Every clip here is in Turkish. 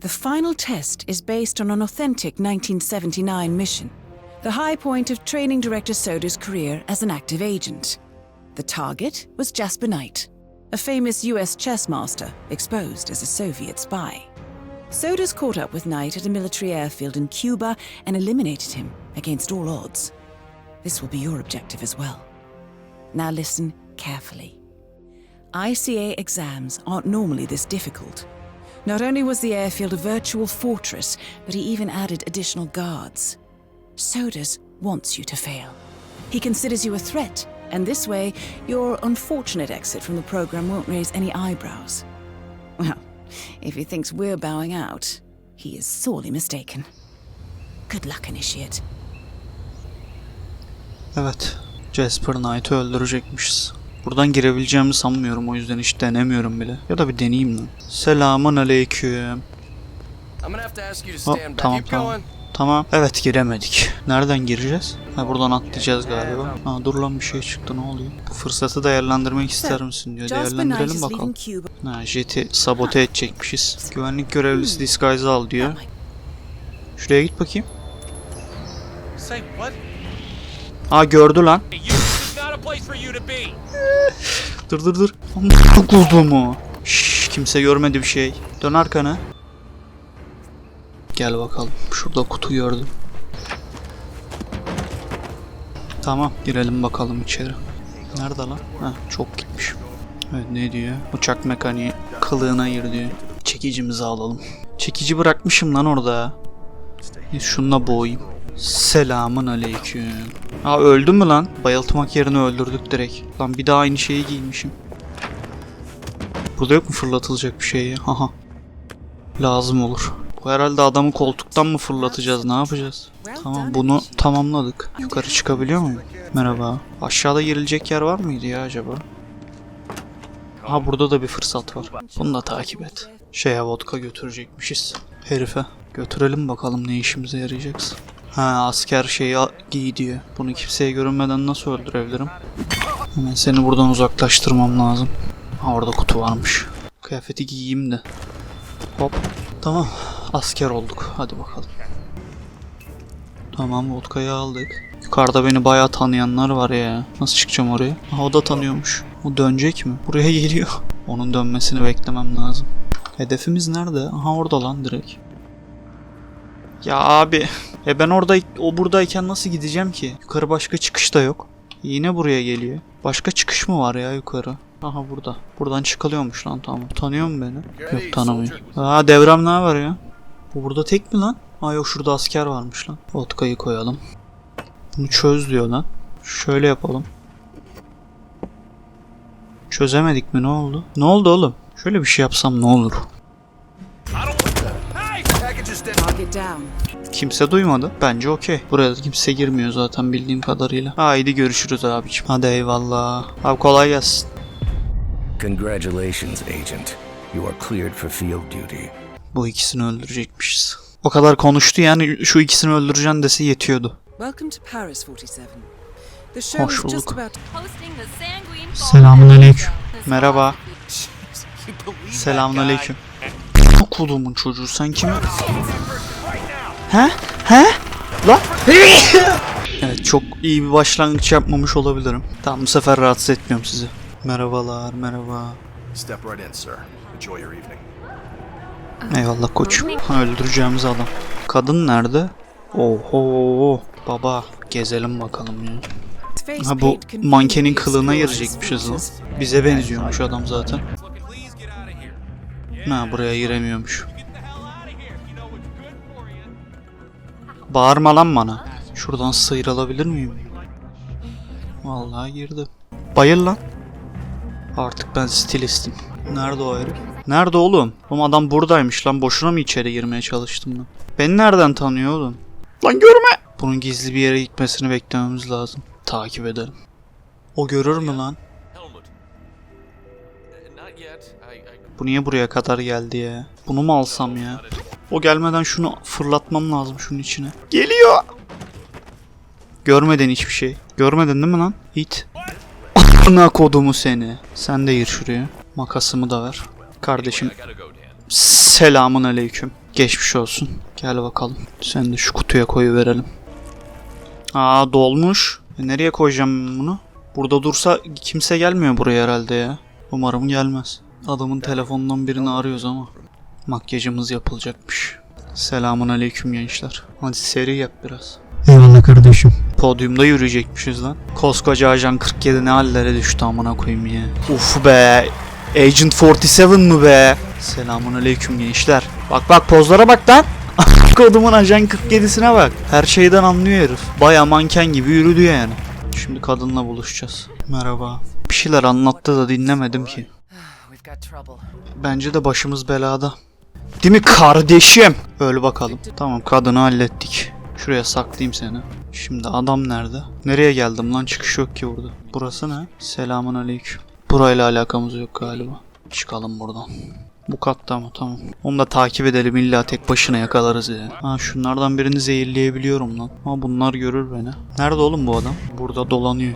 The final test is based on an authentic 1979 mission, the high point of training director Soda's career as an active agent. The target was Jasper Knight, a famous US chess master exposed as a Soviet spy. Soda's caught up with Knight at a military airfield in Cuba and eliminated him against all odds. This will be your objective as well. Now listen carefully. ICA exams aren't normally this difficult. Not only was the airfield a virtual fortress, but he even added additional guards. Sodas wants you to fail. He considers you a threat, and this way, your unfortunate exit from the program won't raise any eyebrows. Well, if he thinks we're bowing out, he is sorely mistaken. Good luck, Initiate. Evet. Jasper Knight'ı öldürecekmişiz. Buradan girebileceğimi sanmıyorum o yüzden hiç denemiyorum bile. Ya da bir deneyeyim lan. Selamun aleyküm. Hop, tamam tamam. Tamam. Evet giremedik. Nereden gireceğiz? Ha buradan atlayacağız galiba. Ha dur lan bir şey çıktı ne oluyor? Bu fırsatı değerlendirmek ister misin diyor. Değerlendirelim bakalım. Ha jeti sabote edecekmişiz. Güvenlik görevlisi disguise al diyor. Şuraya git bakayım. Ha gördü lan. Dur dur dur. Amına kodumu. Şşş kimse görmedi bir şey. Dön arkana. Gel bakalım. Şurada kutu gördüm. Tamam girelim bakalım içeri. Nerede lan? Ha çok gitmiş. Evet ne diyor? Uçak mekaniği kılığına gir diyor. Çekicimizi alalım. Çekici bırakmışım lan orada. Şununla boğayım. Selamun aleyküm. Aa öldü mü lan? Bayıltmak yerine öldürdük direkt. Lan bir daha aynı şeyi giymişim. Burada yok mu fırlatılacak bir şey? Haha. Lazım olur. Bu herhalde adamı koltuktan mı fırlatacağız? Ne yapacağız? Tamam bunu tamamladık. Yukarı çıkabiliyor muyum? Merhaba. Aşağıda girilecek yer var mıydı ya acaba? Ha burada da bir fırsat var. Bunu da takip et. Şeye vodka götürecekmişiz. Herife. Götürelim bakalım ne işimize yarayacaksa. Ha asker şeyi giy diyor. Bunu kimseye görünmeden nasıl öldürebilirim? Hemen seni buradan uzaklaştırmam lazım. Ha orada kutu varmış. Kıyafeti giyeyim de. Hop. Tamam. Asker olduk. Hadi bakalım. Tamam vodkayı aldık. Yukarıda beni bayağı tanıyanlar var ya. Nasıl çıkacağım oraya? Ha o da tanıyormuş. O dönecek mi? Buraya geliyor. Onun dönmesini beklemem lazım. Hedefimiz nerede? Aha orada lan direkt. Ya abi. E ben orada o buradayken nasıl gideceğim ki? Yukarı başka çıkış da yok. Yine buraya geliyor. Başka çıkış mı var ya yukarı? Aha burada. Buradan çıkılıyormuş lan tamam. Tanıyor mu beni? Yok tanımıyor. Aa devrem ne var ya? Bu burada tek mi lan? Aa yok şurada asker varmış lan. Vodkayı koyalım. Bunu çöz diyor lan. Şöyle yapalım. Çözemedik mi ne oldu? Ne oldu oğlum? Şöyle bir şey yapsam ne olur? Kimse duymadı. Bence okey. Buraya da kimse girmiyor zaten bildiğim kadarıyla. Haydi görüşürüz abiciğim. Hadi eyvallah. Abi kolay gelsin. Congratulations, Agent. You are cleared for field duty. Bu ikisini öldürecekmişiz. O kadar konuştu yani şu ikisini öldüreceksin dese yetiyordu. Welcome to Paris 47. The show Hoş bulduk. Selamünaleyküm. Merhaba. Selamünaleyküm. Kulumun çocuğu sen kimi? He? He? Lan? evet çok iyi bir başlangıç yapmamış olabilirim. Tamam bu sefer rahatsız etmiyorum sizi. Merhabalar merhaba. Step right in, sir. Enjoy your evening. Eyvallah koçum. Öldüreceğimiz adam. Kadın nerede? Oho baba gezelim bakalım ya. Ha bu mankenin kılığına girecekmişiz lan. Bize benziyormuş adam zaten. Ha buraya giremiyormuş. Bağırma lan bana. Şuradan sıyrılabilir miyim? Vallahi girdi. Bayıl lan. Artık ben stilistim. Nerede o herif? Nerede oğlum? Oğlum adam buradaymış lan. Boşuna mı içeri girmeye çalıştım ben? Beni nereden tanıyor oğlum? Lan görme! Bunun gizli bir yere gitmesini beklememiz lazım. Takip edelim. O görür mü lan? Bu niye buraya kadar geldi ya? Bunu mu alsam ya? O gelmeden şunu fırlatmam lazım şunun içine. Geliyor. Görmeden hiçbir şey. Görmedin değil mi lan? İt. Ana kodumu seni. Sen de gir şuraya. Makasımı da ver. Kardeşim selamun aleyküm. Geçmiş olsun. Gel bakalım. Sen de şu kutuya koyu verelim. Aa dolmuş. E, nereye koyacağım bunu? Burada dursa kimse gelmiyor buraya herhalde ya. Umarım gelmez. Adamın telefonundan birini arıyoruz ama. Makyajımız yapılacakmış. Selamun aleyküm gençler. Hadi seri yap biraz. Eyvallah kardeşim. Podyumda yürüyecekmişiz lan. Koskoca Ajan 47 ne hallere düştü amına koyayım ya. Uf be. Agent 47 mı be? Selamun aleyküm gençler. Bak bak pozlara bak lan. Kodumun Ajan 47'sine bak. Her şeyden anlıyor herif. Baya manken gibi yürüdü yani. Şimdi kadınla buluşacağız. Merhaba. Bir şeyler anlattı da dinlemedim ki. Bence de başımız belada. Değil mi kardeşim? Öyle bakalım. Tamam kadını hallettik. Şuraya saklayayım seni. Şimdi adam nerede? Nereye geldim lan? Çıkış yok ki burada. Burası ne? Selamun aleyküm. Burayla alakamız yok galiba. Çıkalım buradan. Bu katta mı? Tamam. Onu da takip edelim. İlla tek başına yakalarız ya. Ha şunlardan birini zehirleyebiliyorum lan. Ama bunlar görür beni. Nerede oğlum bu adam? Burada dolanıyor.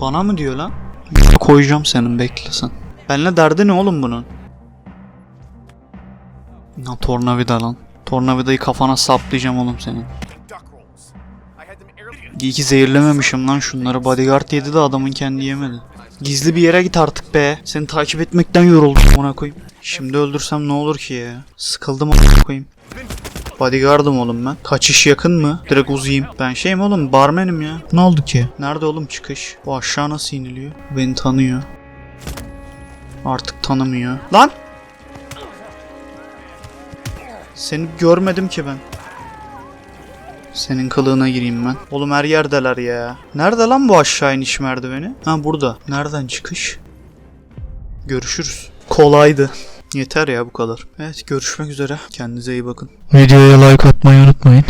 Bana mı diyor lan? Koyacağım senin bekle sen. Benle derdi ne oğlum bunun? Ya tornavida lan. Tornavidayı kafana saplayacağım oğlum senin. İyi ki zehirlememişim lan şunları. Bodyguard yedi de adamın kendi yemedi. Gizli bir yere git artık be. Seni takip etmekten yoruldum ona koyayım. Şimdi öldürsem ne olur ki ya? Sıkıldım ona koyayım. Bodyguard'ım oğlum ben. Kaçış yakın mı? Direkt uzayayım. Ben şeyim oğlum barmenim ya. Ne oldu ki? Nerede oğlum çıkış? Bu aşağı nasıl iniliyor? Beni tanıyor. Artık tanımıyor. Lan! Seni görmedim ki ben. Senin kılığına gireyim ben. Oğlum her yerdeler ya. Nerede lan bu aşağı iniş merdiveni? Ha burada. Nereden çıkış? Görüşürüz. Kolaydı. Yeter ya bu kadar. Evet görüşmek üzere. Kendinize iyi bakın. Videoya like atmayı unutmayın.